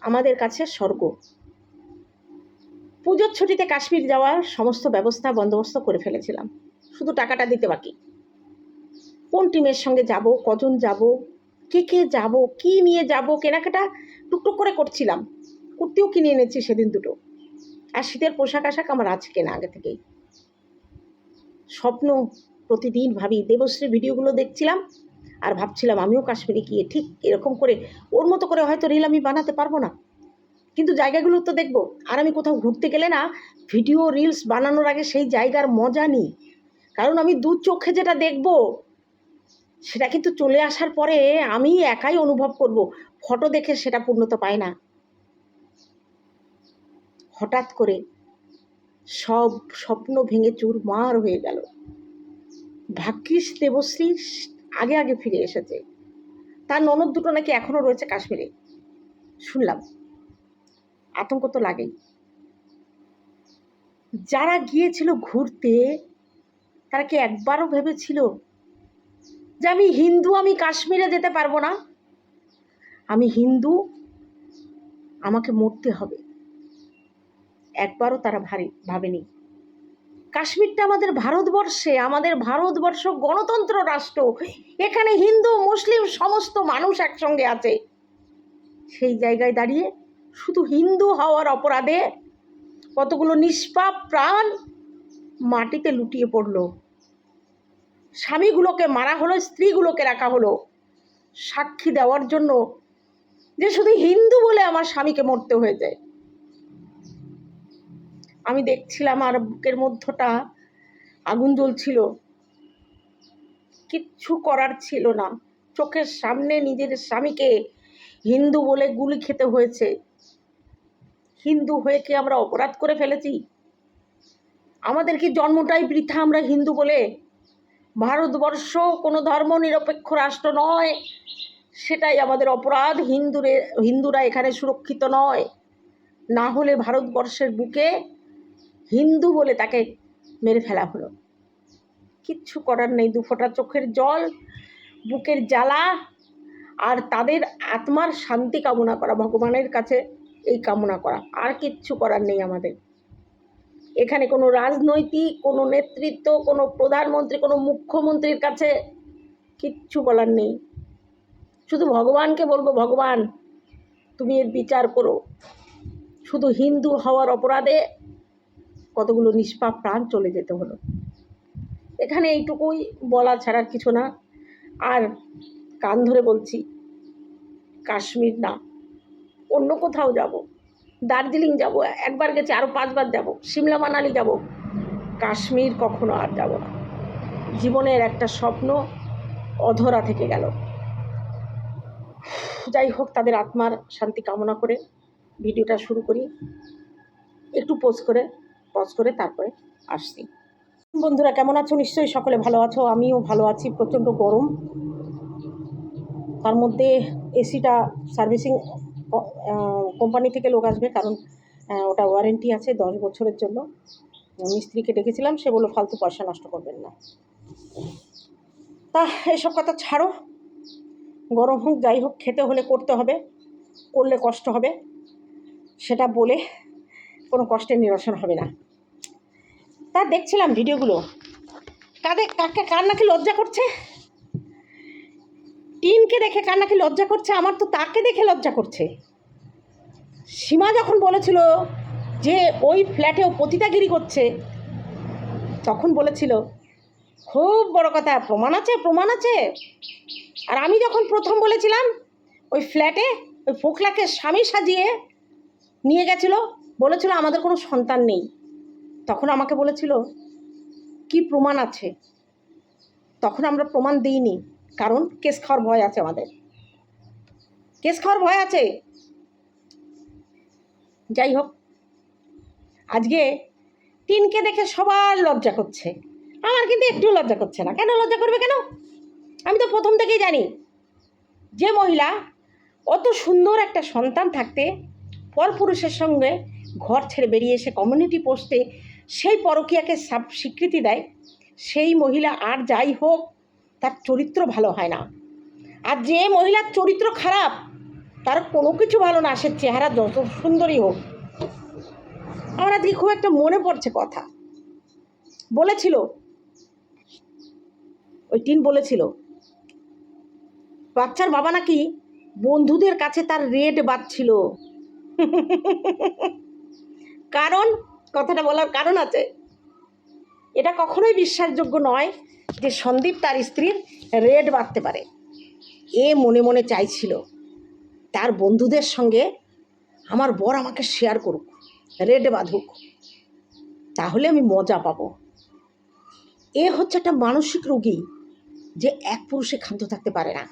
আমাদের কাছে স্বর্গ। পুজোর ছুটিতে কাশ্মীর যাওয়ার সমস্ত ব্যবস্থা বন্দোবস্ত করে ফেলেছিলাম। শুধু টাকাটা দিতে বাকি। কোন টিমের সঙ্গে যাব, কজন যাব, কে কে যাব, কি নিয়ে যাব, কেনাকাটা টুকটুক করে করছিলাম। কুর্তিও কিনে এনেছি সেদিন দুটো। আর শীতের পোশাক আশাক আমার আছে কেনা আগে থেকেই। স্বপ্ন প্রতিদিন ভাবি, দেবশ্রী ভিডিওগুলো দেখছিলাম আর ভাবছিলাম আমিও কাশ্মীরে গিয়ে ঠিক এরকম করে, ওর মতো করে হয়তো রিল আমি বানাতে পারব না। কিন্তু জায়গাগুলো তো দেখব। আর আমি কোথাও ঘুরতে গেলে না ভিডিও রিলস বানানোর আগে সেই জায়গার মজা নিই। কারণ আমি দু চোখে যেটা দেখব, সেটা কিন্তু চলে আসার পরে আমি একাই অনুভব করব। ফটো দেখে সেটা পূর্ণতা পায় না। হঠাৎ করে সব স্বপ্ন ভেঙে চুরমার হয়ে গেল। ভাগ্যিস দেবশ্রী আগে আগে ফিরে এসেছে। তার ননদ দুটো নাকি এখনও রয়েছে কাশ্মীরে। শুনলাম। আতঙ্ক তো লাগেই। যারা গিয়েছিল ঘুরতে, তারা কি একবারও ভেবেছিল যে আমি হিন্দু, আমি কাশ্মীরে যেতে পারব না? আমি হিন্দু, আমাকে মরতে হবে। একবারও তারা ভারী, ভাবেনি। কাশ্মীরটা আমাদের ভারতবর্ষে, আমাদের ভারতবর্ষ গণতন্ত্র রাষ্ট্র। এখানে হিন্দু, মুসলিম সমস্ত মানুষ একসঙ্গে আছে। সেই জায়গায় দাঁড়িয়ে শুধু হিন্দু হওয়ার অপরাধে কতগুলো নিষ্পাপ প্রাণ মাটিতে লুটিয়ে পড়ল। স্বামীগুলোকে মারা হলো, স্ত্রীগুলোকে রাখা হলো। সাক্ষী দেওয়ার জন্য যে শুধু হিন্দু বলে আমার স্বামীকে মরতে হয়েছে। আমি দেখছিলাম আর বুকের মধ্যটা আগুন জ্বলছিল। কিচ্ছু করার ছিল না। চোখের সামনে নিজের স্বামীকে হিন্দু বলে গুলি খেতে হয়েছে। হিন্দু হয়ে কি আমরা অপরাধ করে ফেলেছি? আমাদের কি জন্মটাই বৃথা আমরা হিন্দু বলে? ভারতবর্ষ কোনো ধর্ম নিরপেক্ষ রাষ্ট্র নয়। সেটাই আমাদের অপরাধ। হিন্দুরে হিন্দুরা এখানে সুরক্ষিত নয়। না হলে ভারতবর্ষের বুকে হিন্দু বলে তাকে মেরে ফেলা হলো। কিচ্ছু করার নেই দুফোঁটা চোখের জল, বুকের জ্বালা, আর তাদের আত্মার শান্তি কামনা করা, ভগবানের কাছে এই কামনা করা, আর কিচ্ছু করার নেই আমাদের। এখানে কোনো রাজনৈতিক, কোনো নেতৃত্ব, কোনো প্রধানমন্ত্রী, কোনো মুখ্যমন্ত্রীর কাছে কিচ্ছু বলার নেই। শুধু ভগবানকে বলব, ভগবান, তুমি এর বিচার করো। শুধু হিন্দু হওয়ার অপরাধে কতগুলো নিষ্পাপ প্রাণ চলে যেতে হলো। এখানে এইটুকুই বলা ছাড়ার কিছু না। আর কান ধরে বলছি, কাশ্মীর না, অন্য কোথাও যাব, দার্জিলিং যাব, একবার গেছি আরও পাঁচবার যাব, সিমলা মানালি যাব, কাশ্মীর কখনো আর যাব না। জীবনের একটা স্বপ্ন অধরা থেকে গেল। যাই হোক, তাদের আত্মার শান্তি কামনা করে ভিডিওটা শুরু করি। একটু পোজ করে। পজ করে তারপরে আসছি। বন্ধুরা, কেমন আছো? নিশ্চয়ই সকলে ভালো আছো। আমিও ভালো আছি, প্রচণ্ড গরম। তার মধ্যে এসিটা সার্ভিসিং কোম্পানি থেকে লোক আসবে কারণ ওটা ওয়ারেন্টি আছে দশ বছরের জন্য। মিস্ত্রিকে ডেকেছিলাম, সে বলল, ফালতু পয়সা নষ্ট করবেন না। তা, এসব কথা ছাড়ো। গরম হোক, যাই হোক, খেতে হলে করতে হবে, করলে কষ্ট হবে, সেটা বলে কোনো কষ্টের নিরসন হবে না। তা দেখছিলাম ভিডিওগুলো। কাদের কাকে কার নাকি লজ্জা করছে? টিনকে দেখে কার নাকি লজ্জা করছে? আমার তো তাকে দেখে লজ্জা করছে। সীমা যখন বলেছিল যে ওই ফ্ল্যাটেও পতিতাগিরি করছে, তখন বলেছিল, খুব বড় কথা, প্রমাণ আছে প্রমাণ আছে। আর আমি যখন প্রথম বলেছিলাম, ওই ফ্ল্যাটে ওই ফোকলাকে স্বামী সাজিয়ে নিয়ে গেছিল বলেছিল, আমাদের কোনো সন্তান নেই। তখন আমাকে বলেছিল, কি প্রমাণ আছে? তখন আমরা প্রমাণ দিইনি, কারণ কেস খাওয়ার ভয় আছে আমাদের। কেস খাওয়ার ভয় আছে। যাই হোক, আজকে টিনকে দেখে সবার লজ্জা করছে। আমার কিন্তু একটু লজ্জা করছে না। কেন লজ্জা করবে কেন? আমি তো প্রথম থেকেই জানি। যে মহিলা অত সুন্দর একটা সন্তান থাকতে পরপুরুষের সঙ্গে ঘর ছেড়ে বেরিয়ে এসে কমিউনিটি পোস্টে সেই পরকীয়াকে সাব স্বীকৃতি দেয়। সেই মহিলা আর যাই হোক, তার চরিত্র ভালো হয় না। আর যে মহিলার চরিত্র খারাপ, তার কোনো কিছু ভালো না, সে চেহারা যত সুন্দরই হোক। আমার আজকে খুব একটা মনে পড়ছে কথা। বলেছিল, ওই টিন বলেছিল, বাচ্চার বাবা নাকি বন্ধুদের কাছে তার রেট বাজছিল কারণ, কথাটা বলার কারণ আছে। এটা কখনোই বিশ্বাসযোগ্য নয় যে সন্দীপ তার স্ত্রীর রেড বাঁধতে পারে। এ মনে মনে চাইছিল, তার বন্ধুদের সঙ্গে আমার বর আমাকে শেয়ার করুক, রেড বাঁধুক। তাহলে আমি মজা পাবো। এ হচ্ছে একটা মানসিক রোগী যে এক পুরুষে ক্ষান্ত থাকতে পারে না।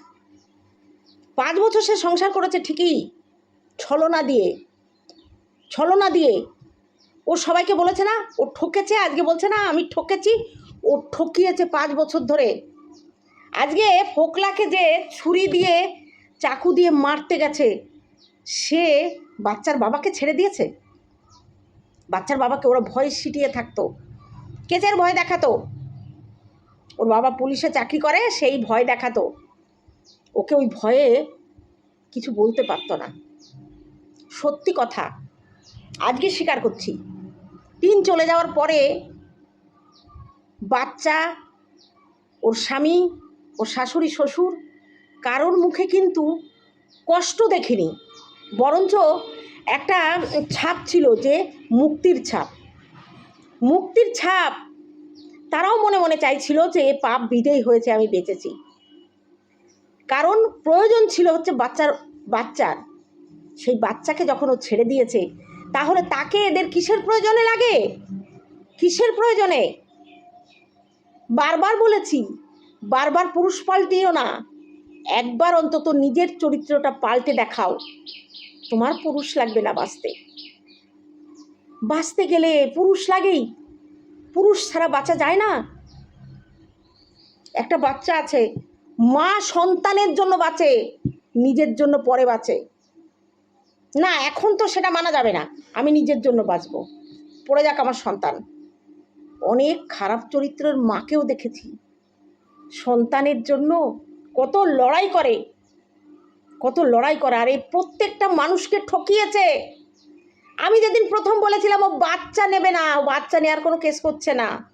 পাঁচ বছর সে সংসার করেছে ঠিকই, ছলনা দিয়ে ছলনা দিয়ে ও সবাইকে বলেছে না, ও ঠকেছে, আজকে বলছে না, আমি ঠকেছি। ও ঠকিয়েছে পাঁচ বছর ধরে। আজকে ফোকলাকে যে ছুরি দিয়ে, চাকু দিয়ে মারতে গেছে, সে বাচ্চার বাবাকে ছেড়ে দিয়েছে? বাচ্চার বাবাকে ওরা ভয় সিটিয়ে থাকতো। কেচের ভয় দেখাতো? ওর বাবা পুলিশে চাকরি করে, সেই ভয় দেখাতো। ওকে ওই ভয়ে কিছু বলতে পারতো না। সত্যি কথা, আজকে স্বীকার করছি। তিন চলে যাওয়ার পরে বাচ্চা, ওর স্বামী, ওর শাশুড়ি, শ্বশুর কারোর মুখে কিন্তু কষ্ট দেখিনি। বরঞ্চ একটা ছাপ ছিল যে মুক্তির ছাপ। মুক্তির ছাপ তারাও মনে মনে চাইছিল যে পাপ বিদেয় হয়েছে, আমি বেঁচেছি। কারণ প্রয়োজন ছিল হচ্ছে বাচ্চার বাচ্চার। সেই বাচ্চাকে যখন ও ছেড়ে দিয়েছে তাহলে তাকে এদের কিসের প্রয়োজনে লাগে? কিসের প্রয়োজনে? বারবার বলেছি, বারবার পুরুষ পাল্টিও না। একবার অন্তত নিজের চরিত্রটা পাল্টে দেখাও। তোমার পুরুষ লাগবে না বাঁচতে। বাঁচতে গেলে পুরুষ লাগেই। পুরুষ ছাড়া বাঁচা যায় না। একটা বাচ্চা আছে, মা সন্তানের জন্য বাঁচে, নিজের জন্য পরে বাঁচে। না, এখন তো সেটা মানা যাবে না। আমি নিজের জন্য বাঁচব। পড়ে যাক আমার সন্তান। অনেক খারাপ চরিত্রের মাকেও দেখেছি। সন্তানের জন্য কত লড়াই করে। কত লড়াই করে। আর এই প্রত্যেকটা মানুষকে ঠকিয়েছে। আমি যেদিন প্রথম বলেছিলাম, ও বাচ্চা নেবে না, ও বাচ্চা নেওয়ার কোনো কেস করছে না।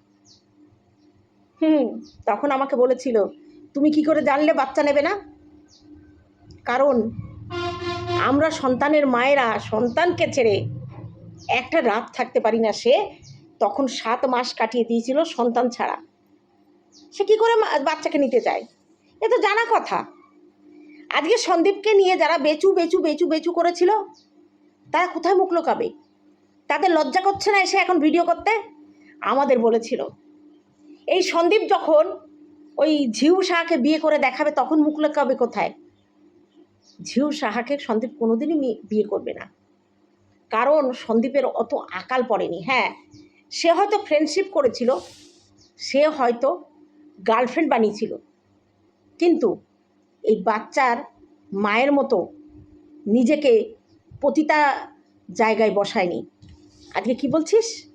হুম, তখন আমাকে বলেছিল, তুমি কি করে জানলে বাচ্চা নেবে না? কারণ আমরা সন্তানের মায়েরা সন্তানকে ছেড়ে একটা রাত থাকতে পারি না সে, তখন সাত মাস কাটিয়ে দিয়েছিল সন্তান ছাড়া। সে কী করে বাচ্চাকে নিতে চায়? এ তো জানা কথা। আজকে সন্দীপকে নিয়ে যারা বেচু বেচু বেচু বেচু করেছিল, তারা কোথায় মুখ লোকাবে? তাদের লজ্জা করছে না এসে এখন ভিডিও করতে? আমাদের বলেছিল। এই সন্দীপ যখন ওই ঝিউ শাহকে বিয়ে করে দেখাবে, তখন মুখ লোকাবে কোথায়? ঝিউ সাহাকে সন্দীপ কোনোদিনই বিয়ে করবে না। কারণ সন্দীপের অত আকাল পড়েনি। হ্যাঁ সে হয়তো ফ্রেন্ডশিপ করেছিল, সে হয়তো গার্লফ্রেন্ড বানিয়েছিল। কিন্তু এই বাচ্চার মায়ের মতো নিজেকে পতিতা জায়গায় বসায়নি। আজকে কি বলছিস?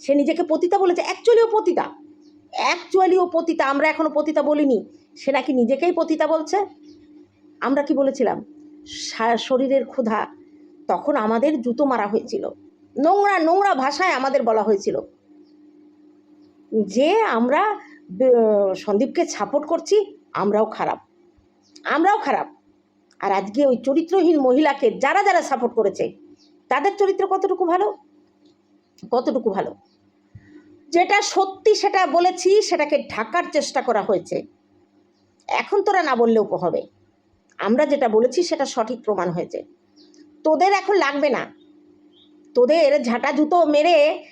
সে নিজেকে পতিতা বলেছে অ্যাকচুয়ালিও পতিতা। অ্যাকচুয়ালিও পতিতা, আমরা এখনও পতিতা বলিনি। সে নাকি নিজেকেই পতিতা বলছে? আমরা কি বলেছিলাম? শরীরের ক্ষুধা। তখন আমাদের জুতো মারা হয়েছিল। নোংরা নোংরা ভাষায় আমাদের বলা হয়েছিল। যে আমরা সন্দীপকে সাপোর্ট করছি, আমরাও খারাপ। আমরাও খারাপ। আর আজকে ওই চরিত্রহীন মহিলাকে যারা যারা সাপোর্ট করেছে, তাদের চরিত্র কতটুকু ভালো? কতটুকু ভালো? যেটা সত্যি সেটা বলেছি, সেটাকে ঢাকার চেষ্টা করা হয়েছে। এখন তোরা না বললেও হবে। আমরা যেটা বলেছি সেটা সঠিক প্রমাণ হয়েছে। তোদের এখন লাগবে না। তোদের ঝাঁটা জুতো মেরে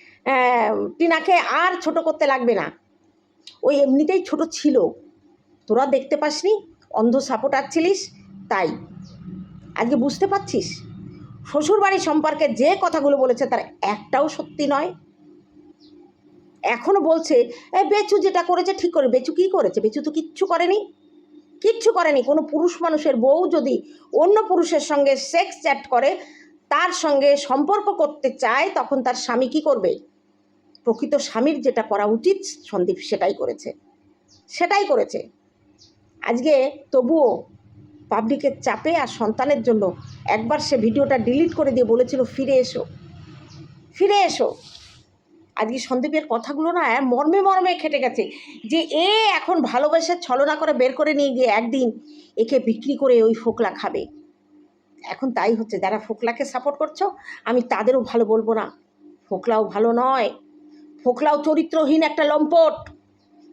টিনাকে আর ছোট করতে লাগবে না। ওই এমনিতেই ছোট ছিল। তোরা দেখতে পাসনি? অন্ধ সাপোর্টার ছিলিস? তাই। আজকে বুঝতে পারছিস? শ্বশুরবাড়ি সম্পর্কে যে কথাগুলো বলেছে তার একটাও সত্যি নয়। এখনও বলছে এ বেচু যেটা করেছে ঠিক করে, বেচু কী করেছে? বেচু তো কিচ্ছু করেনি। কিচ্ছু করেনি। কোনো পুরুষ মানুষের বউ যদি অন্য পুরুষের সঙ্গে সেক্স চ্যাট করে, তার সঙ্গে সম্পর্ক করতে চায়, তখন তার স্বামী কী করবে? প্রকৃত স্বামীর যেটা করা উচিত, সন্দীপ সেটাই করেছে। সেটাই করেছে। আজকে তবুও পাবলিকের চাপে আর সন্তানের জন্য একবার সে ভিডিওটা ডিলিট করে দিয়ে বলেছিল, ফিরে এসো। ফিরে এসো। আজকে সন্দীপের কথাগুলো না মর্মে মর্মে খেটে গেছে। যে এ এখন ভালোবাসার ছলনা করে বের করে নিয়ে গিয়ে একদিন একে বিক্রি করে ওই ফোকলা খাবে। এখন তাই হচ্ছে, যারা ফোকলাকে সাপোর্ট করছ, আমি তাদেরও ভালো বলব না। ফোকলাও ভালো নয়। ফোকলাও চরিত্রহীন একটা লম্পট।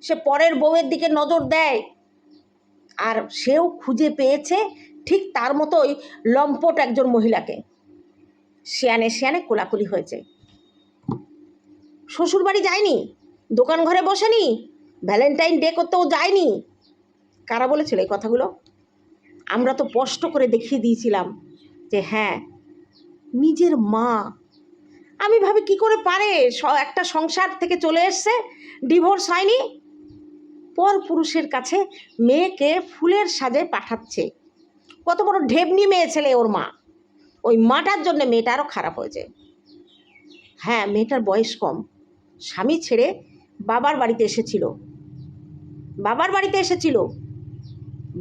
সে পরের বউয়ের দিকে নজর দেয়। আর সেও খুঁজে পেয়েছে ঠিক তার মতোই লম্পট একজন মহিলাকে। শিয়ানে শিয়ানে কোলাকুলি হয়েছে। শ্বশুরবাড়ি যায়নি? দোকান ঘরে বসেনি? ভ্যালেন্টাইন ডে করতেও যায়নি? কারা বলেছিল এই কথাগুলো? আমরা তো স্পষ্ট করে দেখিয়ে দিয়েছিলাম যে হ্যাঁ নিজের মা। আমি ভাবি, কি করে পারে? একটা সংসার থেকে চলে এসছে ডিভোর্স হয়নি? পর পুরুষের কাছে মেয়েকে ফুলের সাজে পাঠাচ্ছে। কত বড় ঢেবনি মেয়ে ছেলে ওর মা। ওই মাটার জন্য মেয়েটা আরও খারাপ হয়েছে। হ্যাঁ মেয়েটার বয়স কম। স্বামী ছেড়ে বাবার বাড়িতে এসেছিল। বাবার বাড়িতে এসেছিল।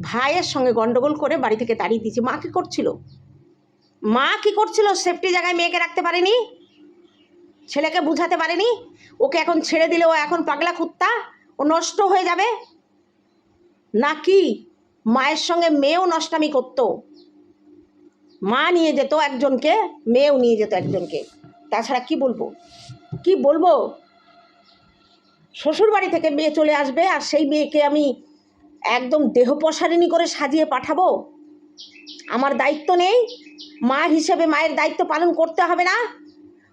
ভাইয়ের সঙ্গে গণ্ডগোল করে বাড়ি থেকে তাড়িয়ে দিয়েছে। মা কী করছিল? মা কি করছিল? সেফটি জায়গায় মেয়েকে রাখতে পারেনি? ছেলেকে বুঝাতে পারেনি? ওকে এখন ছেড়ে দিলে ও এখন পাগলা কুত্তা? ও নষ্ট হয়ে যাবে? নাকি মায়ের সঙ্গে মেয়েও নষ্টামি করতো? মা নিয়ে যেত একজনকে, মেয়েও নিয়ে যেত একজনকে। তাছাড়া কি বলব? কি বলব? শ্বশুর বাড়ি থেকে মেয়ে চলে আসবে আর সেই মেয়েকে আমি একদম দেহ প্রসারিণী করে সাজিয়ে পাঠাবো? আমার দায়িত্ব নেই। মা হিসেবে মায়ের দায়িত্ব পালন করতে হবে না।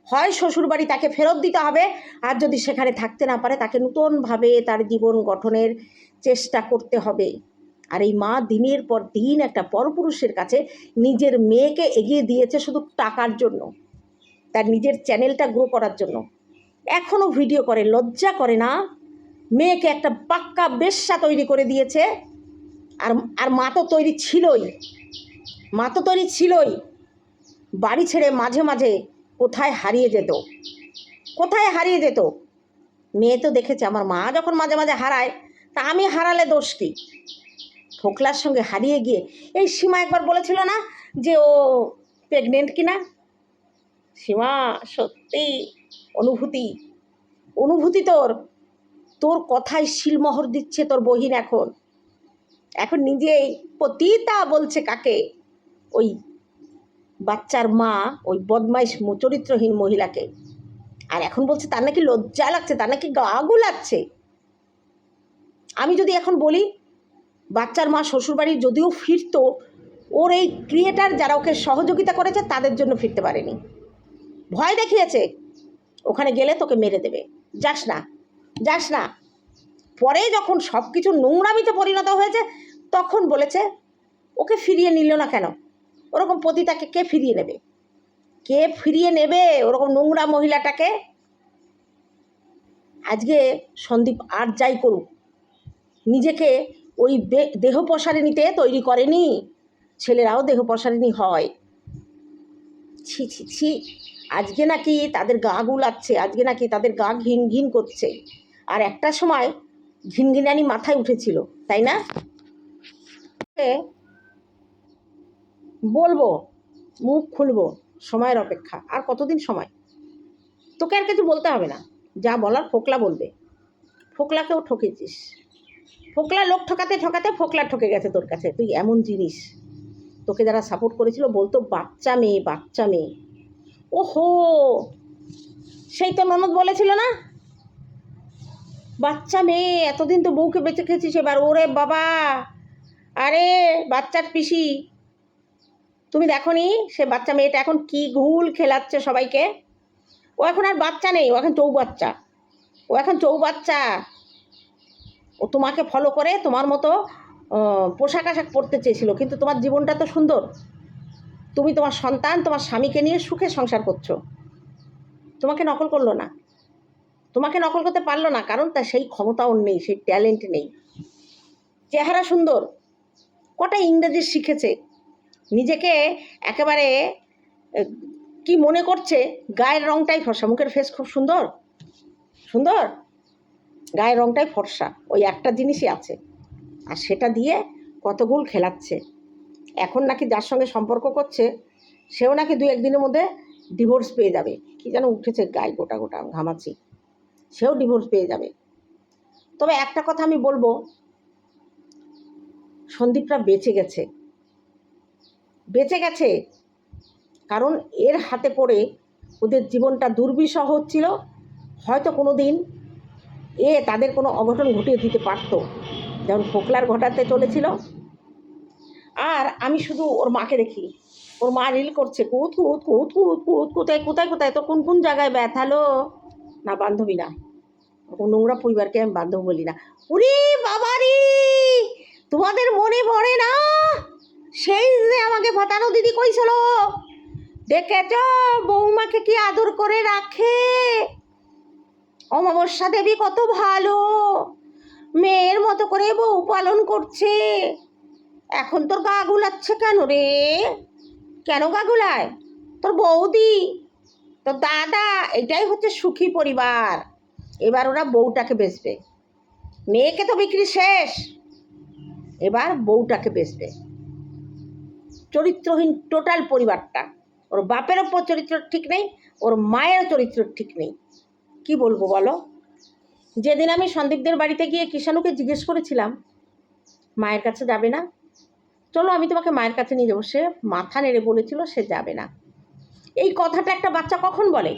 হয় শ্বশুরবাড়ি তাকে ফেরত দিতে হবে আর যদি সেখানে থাকতে না পারে তাকে নতুনভাবে তার জীবন গঠনের চেষ্টা করতে হবে। আর এই মা দিনের পর দিন একটা পরপুরুষের কাছে নিজের মেয়েকে এগিয়ে দিয়েছে শুধু টাকার জন্য। তার নিজের চ্যানেলটা গ্রো করার জন্য। এখনও ভিডিও করে, লজ্জা করে না? মেয়েকে একটা পাক্কা বেশ্যা তৈরি করে দিয়েছে। আর আর মা তো তৈরি ছিলই। মা তো তৈরি ছিলই। বাড়ি ছেড়ে মাঝে মাঝে কোথায় হারিয়ে যেত? কোথায় হারিয়ে যেত? মেয়ে তো দেখেছে, আমার মা যখন মাঝে মাঝে হারায়, তা আমি হারালে দোষ কি? ফোকলার সঙ্গে হারিয়ে গিয়ে, এই সীমা একবার বলেছিল না যে ও প্রেগনেন্ট কিনা? সীমা, সত্যি। অনুভূতি। অনুভূতি তোর। তোর কথায় শিলমোহর দিচ্ছে তোর বহিন এখন। এখন নিজেই পতিতা বলছে কাকে? ওই বাচ্চার মা, ওই বদমাইশ চরিত্রহীন মহিলাকে। আর এখন বলছে, তার নাকি লজ্জা লাগছে, তার নাকি গা লাগছে। আমি যদি এখন বলি, বাচ্চার মা শ্বশুরবাড়ি যদিও ফিরতো, ওর এই ক্রিয়েটার যারা ওকে সহযোগিতা করেছে, তাদের জন্য ফিরতে পারেনি। ভয় দেখিয়েছে। ওখানে গেলে তোকে মেরে দেবে। যাস না যাস না। পরে যখন সব কিছু নোংরামিতে পরিণত হয়েছে, তখন বলেছে, ওকে ফিরিয়ে নিল না কেন? ওরকম পতিতাকে কে ফিরিয়ে নেবে? কে ফিরিয়ে নেবে ওরকম নোংরা মহিলাটাকে? আজকে সন্দীপ আর যাই করুক, নিজেকে ওই দেহ প্রসারিণীতে তৈরি করেনি। ছেলেরাও দেহ প্রসারিণী হয়। ছি ছি ছি। আজকে নাকি তাদের গা গুলাচ্ছে, আজকে নাকি তাদের গা ঘিন ঘিন করছে। আর একটা সময় ঘিনঘিনানি মাথায় উঠেছিল, তাই না? বলব, মুখ খুলবো, সময়ের অপেক্ষা, আর কতদিন সময়? তোকে আর কিছু বলতে হবে না, যা বলার ফোকলা বলবে। ফোকলাকেও ঠকেছিস। ফোকলা লোক ঠকাতে ঠকাতে ফোকলা ঠকে গেছে তোর কাছে, তুই এমন জিনিস। তোকে যারা সাপোর্ট করেছিল বলতো, বাচ্চা মেয়ে বাচ্চা মেয়ে। ওহো! সেই তো ননদ বলেছিল না? বাচ্চা মেয়ে, এতদিন তো বউকে বেঁচে খেয়েছিস এবার, ওরে বাবা! আরে, বাচ্চার পিসি। তুমি দেখো নি সে বাচ্চা মেয়েটা এখন কি ঘুল খেলাচ্ছে সবাইকে? ও এখন আর বাচ্চা নেই, ও এখন চৌ বাচ্চা ও এখন চৌ বাচ্চা ও তোমাকে ফলো করে তোমার মতো পোশাক আশাক পরতে চেয়েছিল, কিন্তু তোমার জীবনটা তো সুন্দর। তুমি তোমার সন্তান তোমার স্বামীকে নিয়ে সুখে সংসার করছ। তোমাকে নকল করল না। তোমাকে নকল করতে পারল না, কারণ তার সেই ক্ষমতাও নেই, সেই ট্যালেন্ট নেই। চেহারা সুন্দর, কটা ইংরেজি শিখেছে। নিজেকে একেবারে কি মনে করছে, গায়ের রংটাই ফর্সা। মুখের ফেস খুব সুন্দর। সুন্দর? গায়ের রংটাই ফর্সা। ওই একটা জিনিসই আছে। আর সেটা দিয়ে কত গোল খেলাচ্ছে। এখন নাকি যার সঙ্গে সম্পর্ক করছে, সেও নাকি দু একদিনের মধ্যে ডিভোর্স পেয়ে যাবে। কি যেন উঠেছে গায়ে গোটা গোটা ঘামাচ্ছি। সেও ডিভোর্স পেয়ে যাবে। তবে একটা কথা আমি বলব, সন্দীপরা বেঁচে গেছে। বেঁচে গেছে কারণ এর হাতে পড়ে ওদের জীবনটা দুর্বিষহ হচ্ছিল। হয়তো কোনো দিন এ তাদের কোনো অঘটন ঘটিয়ে দিতে পারতো। যেমন ফোকলার ঘটাতে চলেছিল আর আমি শুধু ওর মাকে দেখি ওর মা রিল করছে, কুত কুত কুত কুত কুত, কোথায় কোথায় কোথায়? তো কোন কোন জায়গায় ব্যথালো না, বান্ধবী না। নোংরা পরিবারকে আমি বান্ধব বলি না। উরি বাবারি! তোমাদের মনে পড়ে না? সেই যে আমাকে ফাটানো দিদি কইছিল, দেখেছ? বৌমাকে কি আদর করে রাখে? অমাবস্যা দেবী কত ভালো। মেয়ের মতো করে বউ পালন করছে। এখন তোর গা গুলাচ্ছে কেন রে? কেন গা গুলায়? তোর বৌদি, তোর দাদা, এটাই হচ্ছে সুখী পরিবার। এবার ওরা বউটাকে বেচবে। মেয়েকে তো বিক্রি শেষ। এবার বউটাকে বেচবে। চরিত্রহীন টোটাল পরিবারটা। ওর বাপের ওপর চরিত্র ঠিক নেই, ওর মায়ের চরিত্র ঠিক নেই। কি বলব বলো? যেদিন আমি সন্দীপদের বাড়িতে গিয়ে কিষাণুকে জিজ্ঞেস করেছিলাম, মায়ের কাছে যাবে না? চলো আমি তোমাকে মায়ের কাছে নিয়ে যাব। সে মাথা নেড়ে বলেছিল, সে যাবে না। এই কথাটা একটা বাচ্চা কখন বলে?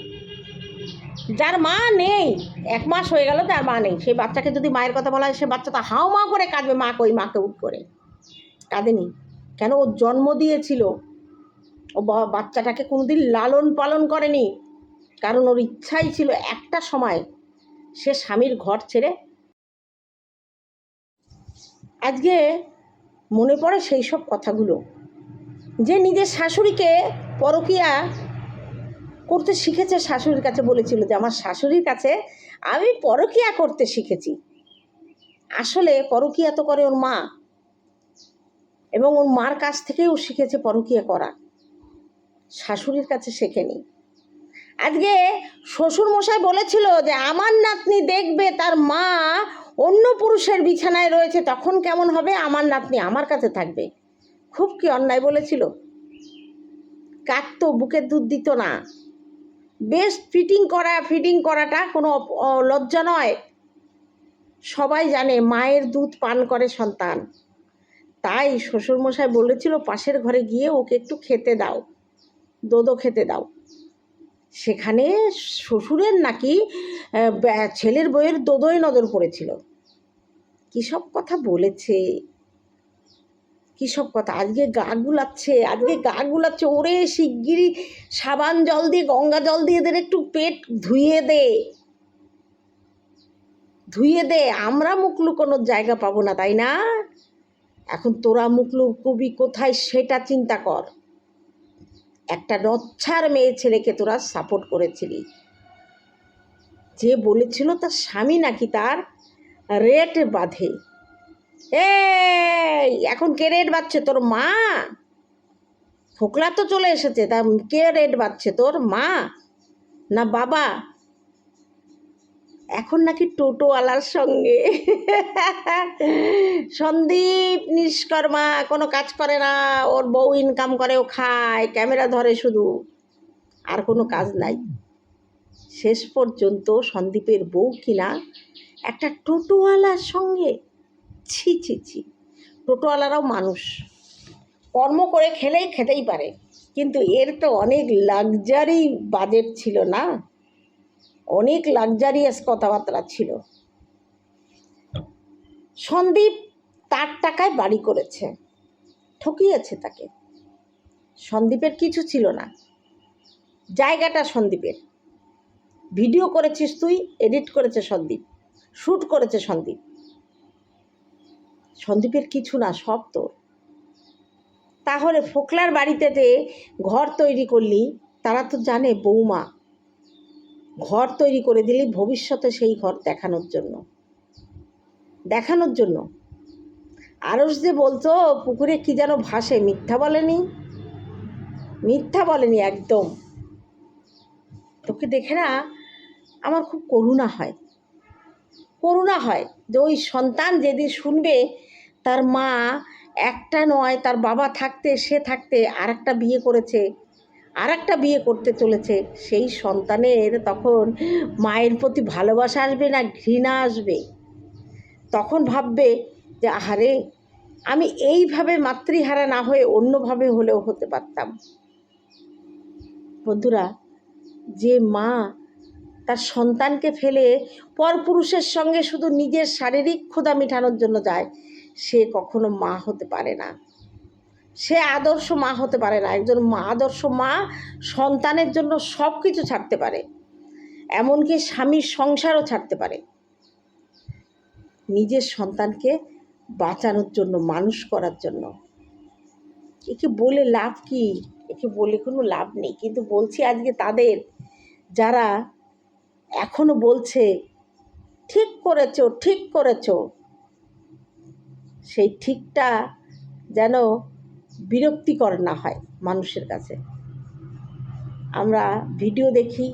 যার মা নেই, এক মাস হয়ে গেল তার মা নেই। সেই বাচ্চাকে যদি মায়ের কথা বলা হয়, সে বাচ্চা তো হাও মা করে কাঁদবে, মা কই, মাকে উঠ করে। কাঁদেনি। কেন? ও জন্ম দিয়েছিল। ও বাচ্চাটাকে কোনোদিন লালন পালন করেনি। কারণ ওর ইচ্ছাই ছিল একটা সময় সে স্বামীর ঘর ছেড়ে আজকে মনে পড়ে সেই সব কথাগুলো। যে নিজের শাশুড়িকে পরকিয়া করতে শিখেছে শাশুড়ির কাছে বলেছিল যে, আমার শাশুড়ির কাছে আমি পরকিয়া করতে শিখেছি। আসলে পরকিয়া তো করে ওর মা। এবং ওর মার কাছ থেকেই ও শিখেছে পরকিয়া করা। শাশুড়ির কাছে শেখেনি। আজকে শ্বশুর মশাই বলেছিল যে, আমার নাতনি দেখবে তার মা অন্য পুরুষের বিছানায় রয়েছে, তখন কেমন হবে? আমার নাতনি আমার কাছে থাকবে। খুব কি অন্যায় বলেছিল? কাটতো বুকের দুধ দিত না। বেশ ফিটিং করা, ফিটিং করাটা কোনো লজ্জা নয়। সবাই জানে মায়ের দুধ পান করে সন্তান। তাই শ্বশুরমশাই বলেছিল, পাশের ঘরে গিয়ে ওকে একটু খেতে দাও। দোদো খেতে দাও। সেখানে শ্বশুরের নাকি ছেলের বইয়ের দোদয় নজর পড়েছিল। কী সব কথা বলেছে? কী সব কথা? আজকে গা গুলাচ্ছে, আজকে গা গুলাচ্ছে, ওরে শিগগিরই সাবান জল দিয়ে, গঙ্গা জল দিয়ে এদের একটু পেট ধুইয়ে দে। ধুইয়ে দে, আমরা মুখ লুকোনোর জায়গা পাবো না, তাই না? এখন তোরা মুখ লুকবি কোথায় সেটা চিন্তা কর। একটা নচ্ছার মেয়ে ছেলেকে তোরা সাপোর্ট করেছিলি। যে বলেছিল তার স্বামী নাকি তার রেট বাঁধে। এ এখন কে রেট বাঁধছে তোর মা? ফোকলা তো চলে এসেছে, তা কে রেট বাঁধছে তোর মা? না বাবা এখন নাকি টোটোওয়ালার সঙ্গে। সন্দীপ, নিষ্কর্মা, কোনো কাজ করে না। ওর বউ ইনকাম করে, ও খায়, ক্যামেরা ধরে শুধু। আর কোনো কাজ নাই। শেষ পর্যন্ত সন্দীপের বউ কিনা একটা টোটোওয়ালার সঙ্গে। ছি ছি ছি। টোটোওয়ালারাও মানুষ। কর্ম করে খেলেই খেতেই পারে। কিন্তু এর তো অনেক লাক্সারি বাজেট ছিল না? অনেক লাক্সারিয়াস কথাবার্তা ছিল। সন্দীপ তার টাকায় বাড়ি করেছে, ঠকিয়েছে তাকে। সন্দীপের কিছু ছিল না। জায়গাটা সন্দীপের। ভিডিও করেছিস তুই এডিট করেছে সন্দীপ শ্যুট করেছে সন্দীপ। সন্দীপের কিছু না, সব তোর। তাহলে ফোকলার বাড়িতে যে ঘর তৈরি করলি, তারা তো জানে বৌমা ঘর তৈরি করে দিলি ভবিষ্যতে সেই ঘর দেখানোর জন্য। দেখানোর জন্য। আরস যে বলতো, পুকুরে কি যেন ভাসে, মিথ্যা বলেনি? মিথ্যা বলেনি একদম। তোকে দেখে না আমার খুব করুণা হয়। করুণা হয় যে ওই সন্তান যেদিন শুনবে, তার মা একটা নয়, তার বাবা থাকতে, সে থাকতে আর একটা বিয়ে করেছে। আর একটা বিয়ে করতে চলেছে, সেই সন্তানের তখন মায়ের প্রতি ভালোবাসা আসবে না, ঘৃণা আসবে। তখন ভাববে যে, আহারে, আমি এইভাবে মাতৃহারা না হয়ে অন্যভাবে হলেও হতে পারতাম। বন্ধুরা, যে মা তার সন্তানকে ফেলে পরপুরুষের সঙ্গে শুধু নিজের শারীরিক ক্ষুধা মেটানোর জন্য যায়, সে কখনো মা হতে পারে না। সে আদর্শ মা হতে পারে না। একজন মা, আদর্শ মা সন্তানের জন্য সব কিছু ছাড়তে পারে। এমনকি স্বামীর সংসারও ছাড়তে পারে। নিজের সন্তানকে বাঁচানোর জন্য, মানুষ করার জন্য। একে বলে লাভ কি? একে বলে কোনো লাভ নেই। কিন্তু বলছি আজকে তাদের, যারা এখনও বলছে, ঠিক করেছ, ঠিক করেছ। সেই ঠিকটা যেন বিরক্তিকর না হয় মানুষের কাছে। আমরা ভিডিও দেখি,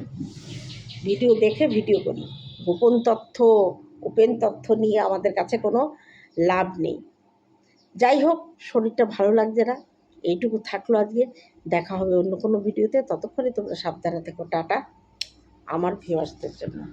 ভিডিও দেখে ভিডিও করি। গোপন তথ্য, ওপেন তথ্য নিয়ে আমাদের কাছে কোনো লাভ নেই। যাই হোক, শরীরটা ভালো লাগছে না। এইটুকু থাকল আজকে। দেখা হবে অন্য কোনো ভিডিওতে। ততক্ষণে তোমরা সাবধানে থেকো। টাটা, আমার ভিউয়ার্সদের জন্য।